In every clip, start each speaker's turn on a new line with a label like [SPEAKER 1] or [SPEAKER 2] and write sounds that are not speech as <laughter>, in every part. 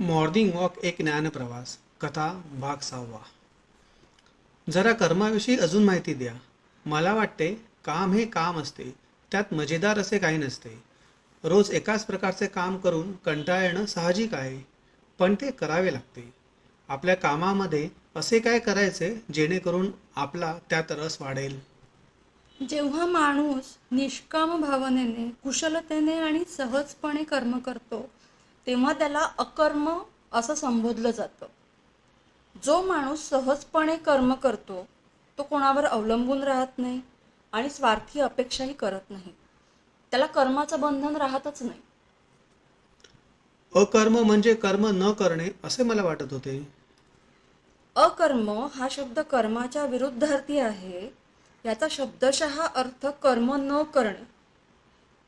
[SPEAKER 1] Morning walk एक ज्ञानप्रवास कथा भाग सहावा. जरा कर्माविषयी अजून माहिती द्या. मला वाटते काम हे काम असते त्यात मजेदार असे काही नसते. रोज एकाच प्रकारचे काम करून कंटाळ येणं साहजिक आहे पण ते करावे लागते. आपल्या कामामध्ये असे काय करायचे जेणेकरून आपला त्यात रस वाढेल?
[SPEAKER 2] जेव्हा माणूस निष्काम भावनेने कुशलतेने आणि सहजपणे कर्म करतो तेव्हा त्याला अकर्म असं संबोधलं जातं. जो माणूस सहजपणे कर्म करतो तो कोणावर अवलंबून राहत नाही आणि स्वार्थी अपेक्षाही करत नाही. त्याला कर्माचं बंधन राहतच नाही.
[SPEAKER 1] अकर्म म्हणजे कर्म न करणे असे मला वाटत होते.
[SPEAKER 2] अकर्म हा शब्द कर्माच्या विरुद्धार्थी आहे. याचा शब्दशः अर्थ कर्म न करणे.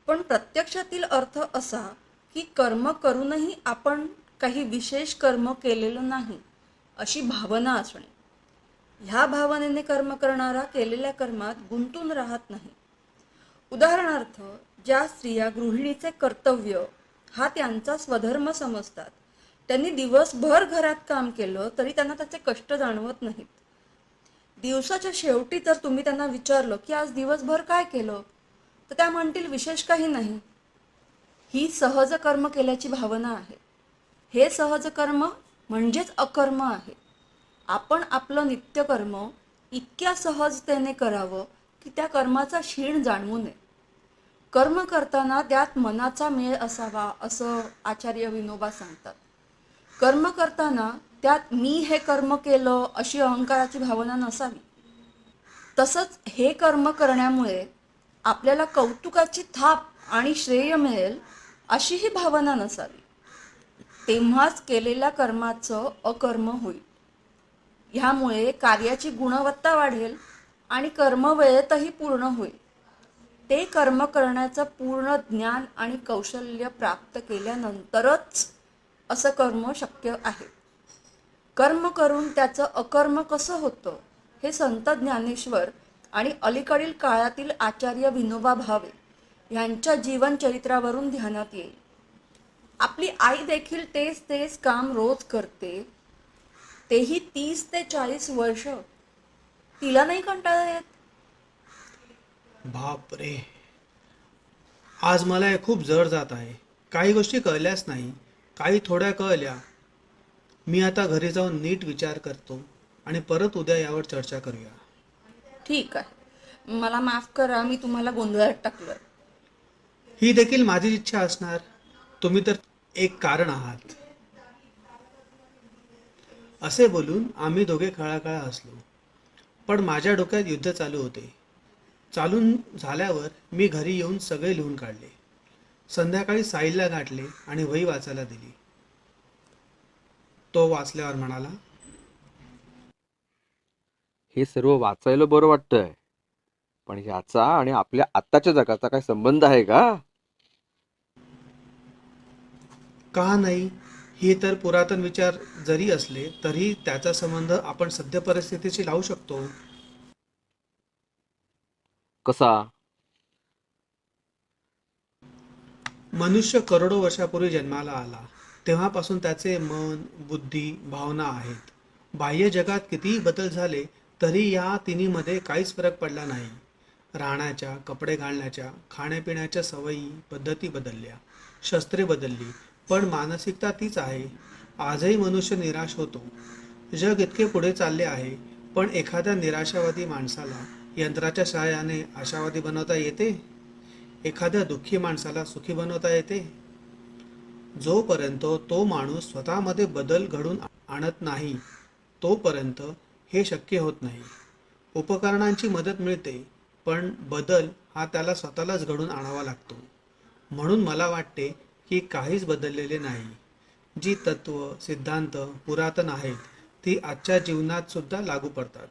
[SPEAKER 2] पण प्रत्यक्षातील अर्थ असा की कर्म करूनही आपण काही विशेष कर्म केलेलं नाही अशी भावना असणे. ह्या भावनेने कर्म करणारा केलेल्या कर्मात गुंतून राहत नाही. उदाहरणार्थ ज्या स्त्रिया गृहिणीचे कर्तव्य हा त्यांचा स्वधर्म समजतात. त्यांनी दिवसभर घरात काम केलं तरी त्यांना त्याचे कष्ट जाणवत नाहीत. दिवसाच्या शेवटी जर तुम्ही त्यांना विचारलं की आज दिवसभर काय केलं तर त्या म्हणतील विशेष काही नाही. ही सहज कर्म केल्याची भावना आहे. हे सहज कर्म म्हणजेच अकर्म आहे. आपण आपलं नित्यकर्म इतक्या सहजतेने करावं की त्या कर्माचा क्षीण जाणवू नये. कर्म करताना त्यात मनाचा मेळ असावा असं आचार्य विनोबा सांगतात. कर्म करताना त्यात मी हे कर्म केलं अशी अहंकाराची भावना नसावी. तसंच हे कर्म करण्यामुळे आपल्याला कौतुकाची थाप आणि श्रेय मिळेल अशी ही भावना नसावी. तेव्हाच केलेल्या कर्माचं अकर्म होईल. ह्यामुळे कार्याची गुणवत्ता वाढेल आणि कर्म वेळेतही पूर्ण होईल. ते कर्म करण्याचं पूर्ण ज्ञान आणि कौशल्य प्राप्त केल्यानंतरच असं कर्म शक्य आहे. कर्म करून त्याचं अकर्म कसं होतं हे संत ज्ञानेश्वर आणि अलीकडील काळातील आचार्य विनोबा भावे यांच्या जीवनचरित्रावरून ध्यानात येईल. आपली आई देखील तेच तेच काम रोज करते. तेही तीस ते चाळीस वर्ष. तिला नाही कंटाळा येत?
[SPEAKER 1] बापरे. आज मला हे खूप जड जात आहे. काही गोष्टी कळल्याच नाही. काही थोड्या कळल्या. मी आता घरी जाऊन नीट विचार करतो आणि परत उद्या यावर चर्चा करूया.
[SPEAKER 2] ठीक आहे. मला माफ करा मी तुम्हाला गोंधळात टाकलं.
[SPEAKER 1] ही देखील माझी इच्छा असणार. तुम्ही तर एक कारण आहात. असे बोलून आम्ही दोघे खळाखळा हसलो. पण माझ्या डोक्यात युद्ध चालू होते. चालून झाल्यावर मी घरी येऊन सगळे लिहून काढले. संध्याकाळी साईलला गाठले आणि वही वाचायला दिली. तो वाचल्यावर म्हणाला
[SPEAKER 3] हे सर्व वाचायला बरं वाटतंय. पण ह्याचा आणि आपल्या आत्ताच्या जगाचा काय संबंध आहे का?
[SPEAKER 1] का नाही हे तर पुरातन विचार जरी असले तरी त्याचा संबंध आपण सद्य परिस्थितीशी लावू शकतो.
[SPEAKER 3] कसा?
[SPEAKER 1] मनुष्य करोडो वर्षापूर्वी जन्माला आला. तेव्हापासून त्याचे मन बुद्धी भावना आहेत. बाह्य जगात कितीही बदल झाले तरी या तिन्हीमध्ये काहीच फरक पडला नाही. राहण्याच्या कपडे घालण्याच्या खाण्यापिण्याच्या सवयी पद्धती बदलल्या. शस्त्रे बदलली. पण मानसिकता तीच आहे. आजही मनुष्य निराश होतो. जग इतके पुढे चालले आहे पण एखाद्या निराशावादी माणसाला यंत्राच्या सहाय्याने आशावादी बनवता येते? एखाद्या दुःखी माणसाला सुखी बनवता येते? जोपर्यंत तो माणूस स्वतःमध्ये बदल घडून आणत नाही तोपर्यंत हे शक्य होत नाही. उपकरणांची मदत मिळते पण बदल हा त्याला स्वतःलाच घडून आणावा लागतो. म्हणून मला वाटते की काहीच बदललेले नाही. जी तत्व सिद्धांत पुरातन आहेत ती आजच्या जीवनात सुद्धा लागू पडतात.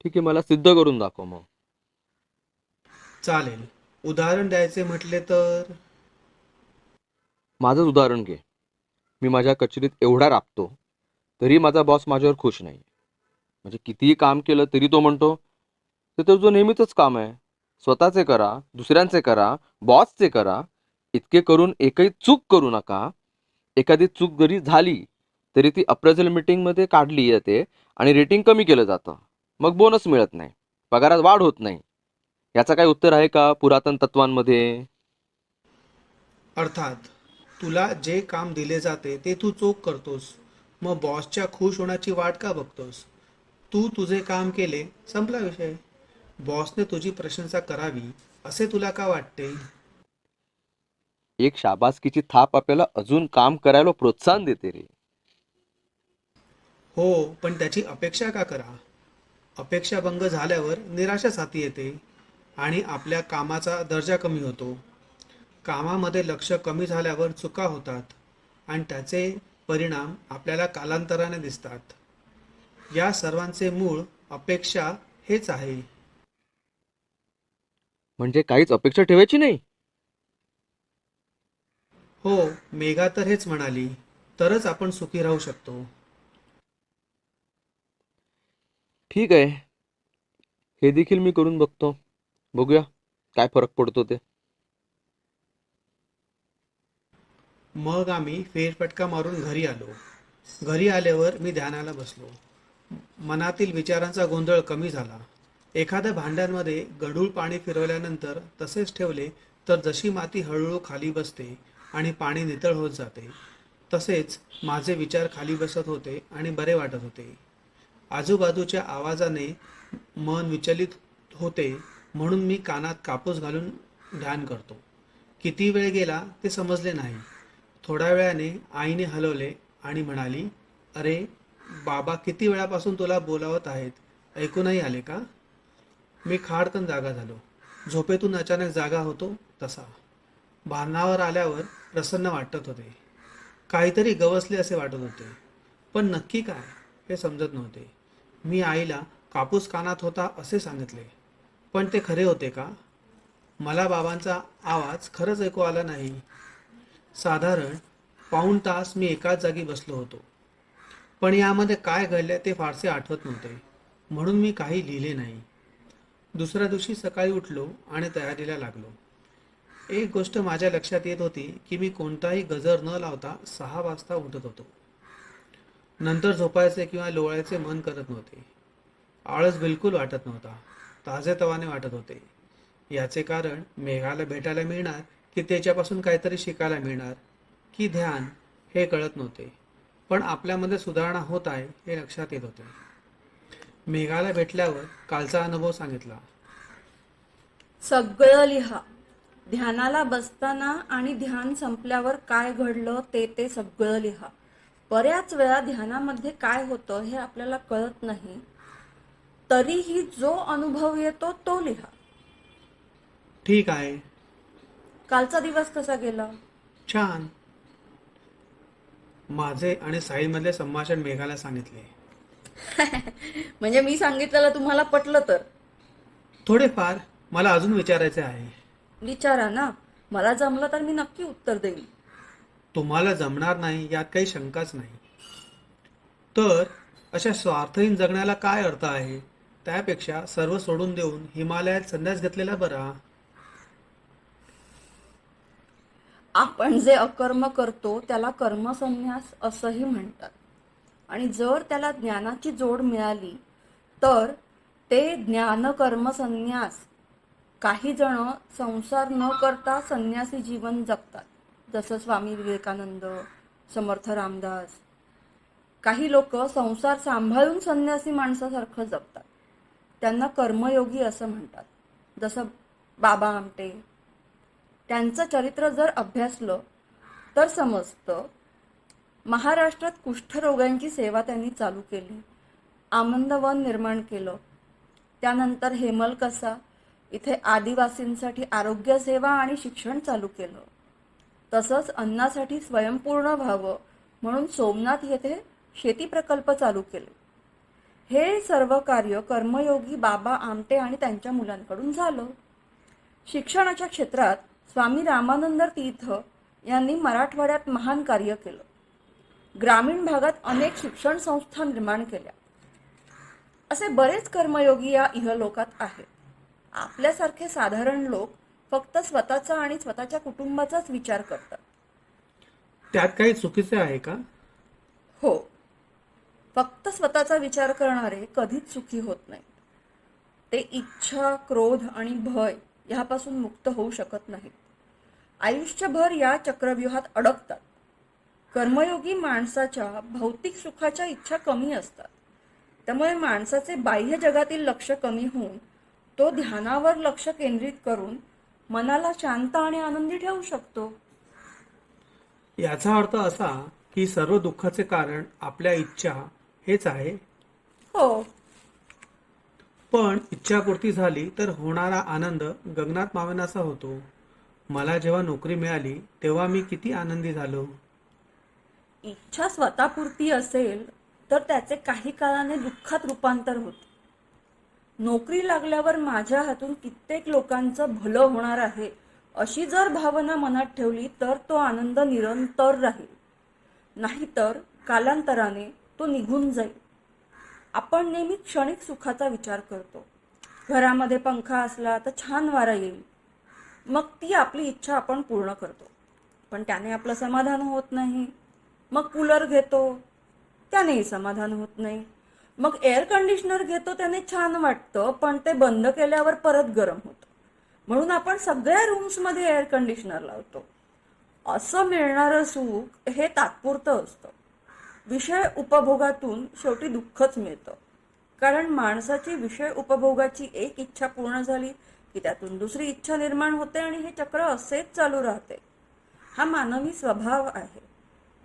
[SPEAKER 3] ठीक आहे मला सिद्ध करून दाखव मग.
[SPEAKER 1] चालेल. उदाहरण द्यायचे म्हटले तर?
[SPEAKER 3] माझंच उदाहरण घे. मी माझ्या कचेरीत एवढा राबतो तरी माझा बॉस माझ्यावर खुश नाही. म्हणजे कितीही काम केलं तरी तो म्हणतो ते तुझं नेहमीच काम आहे. स्वतःचे करा दुसऱ्यांचे करा बॉसचे करा इतके करून एकही चूक करू नका. एखादी चूक जरी झाली तरी ती अप्रेझल मीटिंगमध्ये काढली जाते आणि रेटिंग कमी केलं जातं. मग बोनस मिळत नाही. पगारात वाढ होत नाही. याचं काय उत्तर आहे का पुरातन तत्वांमध्ये?
[SPEAKER 1] अर्थात तुला जे काम दिले जाते ते तू चोख करतोस. मग बॉसच्या खुश होण्याची वाट का बघतोस? तू तुझे काम केले संपला विषय. बॉसने तुझी प्रशंसा करावी असे तुला का वाटते?
[SPEAKER 3] एक शाबासकीची थाप आपल्याला अजून काम करायला प्रोत्साहन देते रे.
[SPEAKER 1] हो पण त्याची अपेक्षा का करा? अपेक्षा भंग झाल्यावर निराशाच हाती येते आणि आपल्या कामाचा दर्जा कमी होतो. कामामध्ये लक्ष कमी झाल्यावर चुका होतात आणि त्याचे परिणाम आपल्याला कालांतराने दिसतात. या सर्वांचे मूळ अपेक्षा हेच आहे.
[SPEAKER 3] म्हणजे काहीच अपेक्षा ठेवायची नाही.
[SPEAKER 1] हो मेघा तर हेच म्हणाली तरच आपण सुखी राहू शकतो.
[SPEAKER 3] ठीक आहे. हे देखील मी करून बघतो. बघूया काय फरक पडतो ते.
[SPEAKER 1] मग आम्ही फेरफटका मारून घरी आलो. घरी आल्यावर मी ध्यानाला बसलो. मनातील विचारांचा गोंधळ कमी झाला. एखाद्या भांड्यांमध्ये गढूळ पाणी फिरवल्यानंतर तसेच ठेवले तर जशी माती हळूहळू खाली बसते आणि पाणी नितळ होत जाते तसेच माझे विचार खाली बसत होते आणि बरे वाटत होते. आजूबाजूच्या आवाजाने मन विचलित होते म्हणून मी कानात कापूस घालून ध्यान करतो. किती वेळ गेला ते समजले नाही. थोड्या वेळाने आईने हलवले आणि म्हणाली अरे बाबा किती वेळापासून तुला बोलावत आहेत? ऐकूनही आले का? मी खाडकन जागा झालो. झोपेतून अचानक जागा होतो तसा. भानावर आल्यावर प्रसन्न वाटत होते. काहीतरी गवसले असे वाटत होते. पण नक्की काय हे समजत नव्हते. मी आईला कापूस कानात होता असे सांगितले. पण ते खरे होते का? मला बाबांचा आवाज खरंच ऐकू आला नाही. साधारण पाऊण तास मी एकाच जागी बसलो होतो. पण यामध्ये काय घडले ते फारसे आठवत नव्हते. म्हणून मी काही लिहिले नाही. दुसऱ्या दिवशी सकाळी उठलो आणि तयारीला लागलो. एक गोष्ट माझ्या लक्षात येत होती की मी कोणताही गजर न लावता सहा वाजता उठत होतो. नंतर झोपायचे किंवा लोळायचे मन करत नव्हते. आळस बिलकुल वाटत नव्हता. ताजेतवाने वाटत होते. याचे कारण मेघाला भेटायला मिळणार की त्याच्यापासून काहीतरी शिकायला मिळणार की ध्यान हे कळत नव्हते. पण आपल्यामध्ये सुधारणा होत आहे हे लक्षात येत होते. मेघाला भेटल्यावर कालचा अनुभव सांगितला.
[SPEAKER 2] सगळं लिहा. ध्यानाला बसताना आणि ध्यान संपल्यावर काय घडलं ते ते सगळं लिहा. बऱ्याच वेळा ध्यानामध्ये काय होतं हे आपल्याला कळत नाही. तरीही जो अनुभव येतो तो लिहा.
[SPEAKER 1] ठीक आहे.
[SPEAKER 2] कालचा दिवस कसा गेला?
[SPEAKER 1] छान. माझे आणि साईमधले संभाषण मेघाला सांगितले. <laughs>
[SPEAKER 2] म्हणजे मी सांगितलेलं तुम्हाला पटलं तर.
[SPEAKER 1] थोडेफार मला अजून विचारायचे आहे.
[SPEAKER 2] विचारा ना. मला जमलं तर मी नक्की उत्तर देईन.
[SPEAKER 1] तुम्हाला जमणार नाही यात काही शंकाच नाही. तर अशा स्वार्थहीन जगण्याला काय अर्थ आहे? त्यापेक्षा सर्व सोडून देऊन हिमालयात संन्यास घेतलेला बरा.
[SPEAKER 2] आपण जे अकर्म करतो त्याला कर्मसन्यास असंही म्हणतात. आणि जर त्याला ज्ञानाची जोड मिळाली तर ते ज्ञान कर्मसन्यास काही जण संसार न करता संन्यासी जीवन जगतात. जसं स्वामी विवेकानंद समर्थ रामदास. काही लोक संसार सांभाळून संन्यासी माणसासारखं जगतात. त्यांना कर्मयोगी असं म्हणतात. जसं बाबा आमटे. त्यांचं चरित्र जर अभ्यासलं तर समजतं महाराष्ट्रात कुष्ठरोगांची सेवा त्यांनी चालू केली. आनंदवन निर्माण केलं. त्यानंतर हेमलकसा इथे आदिवासींसाठी आरोग्य सेवा आणि शिक्षण चालू केलं. तसंच अन्नासाठी स्वयंपूर्ण व्हावं म्हणून सोमनाथ येथे शेती प्रकल्प चालू केले. हे सर्व कार्य कर्मयोगी बाबा आमटे आणि त्यांच्या मुलांकडून झालं. शिक्षणाच्या क्षेत्रात स्वामी रामानंद तीर्थ यांनी मराठवाड्यात महान कार्य केलं. ग्रामीण भागात अनेक शिक्षण संस्था निर्माण केल्या. असे बरेच कर्मयोगी या इहलोकात आहेत. आपल्यासारखे साधारण लोक फक्त स्वतःचा आणि स्वतःच्या कुटुंबाचाच विचार करतात.
[SPEAKER 1] त्यात काही चुकीचे आहे का?
[SPEAKER 2] हो. फक्त स्वतःचा विचार करणारे कधीच सुखी होत नाहीत. ते इच्छा क्रोध आणि भय ह्यापासून मुक्त होऊ शकत नाहीत. आयुष्यभर या चक्रव्यूहात अडकतात. कर्मयोगी माणसाच्या भौतिक सुखाच्या इच्छा कमी असतात. त्यामुळे माणसाचे बाह्य जगातील लक्ष कमी होऊन तो ध्यानावर लक्ष केंद्रित करून मनाला शांत आणि आनंदी ठेवू शकतो.
[SPEAKER 1] याचा अर्थ असा की सर्व दुःखाचे कारण आपल्या इच्छा हेच आहे.
[SPEAKER 2] हो.
[SPEAKER 1] पण इच्छापूर्ती झाली तर होणारा आनंद गगनात मावेनासा होतो. मला जेव्हा नोकरी मिळाली तेव्हा मी किती आनंदी झालो.
[SPEAKER 2] इच्छा स्वतःपुरती असेल तर त्याचे काही काळाने दुःखात रूपांतर होते. नोकरी लागल्यावर माझ्या हातून कित्येक लोकांचं भलं होणार आहे अशी जर भावना मनात ठेवली तर तो आनंद निरंतर राहील. नाहीतर कालांतराने तो निघून जाईल. आपण नेहमी क्षणिक सुखाचा विचार करतो. घरामध्ये पंखा असला तर छान वारा येईल. मग ती आपली इच्छा आपण पूर्ण करतो. पण त्याने आपलं समाधान होत नाही. मग कूलर घेतो त्यानेही समाधान होत नाही. मग एअर कंडिशनर घेतो त्याने छान वाटतं पण ते बंद केल्यावर परत गरम होतं. म्हणून आपण सगळ्या रूम्समध्ये एअर कंडिशनर लावतो. असं मिळणारं सुख हे तात्पुरतं असतं. विषय उपभोगातून शेवटी दुःखच मिळतं. कारण माणसाची विषय उपभोगाची एक इच्छा पूर्ण झाली की त्यातून दुसरी इच्छा निर्माण होते आणि हे चक्र असेच चालू राहते. हा मानवी स्वभाव आहे.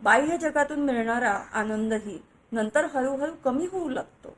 [SPEAKER 2] बाह्य जगातून मिळणारा आनंदही नंतर हळूहळू कमी होऊ लागतो.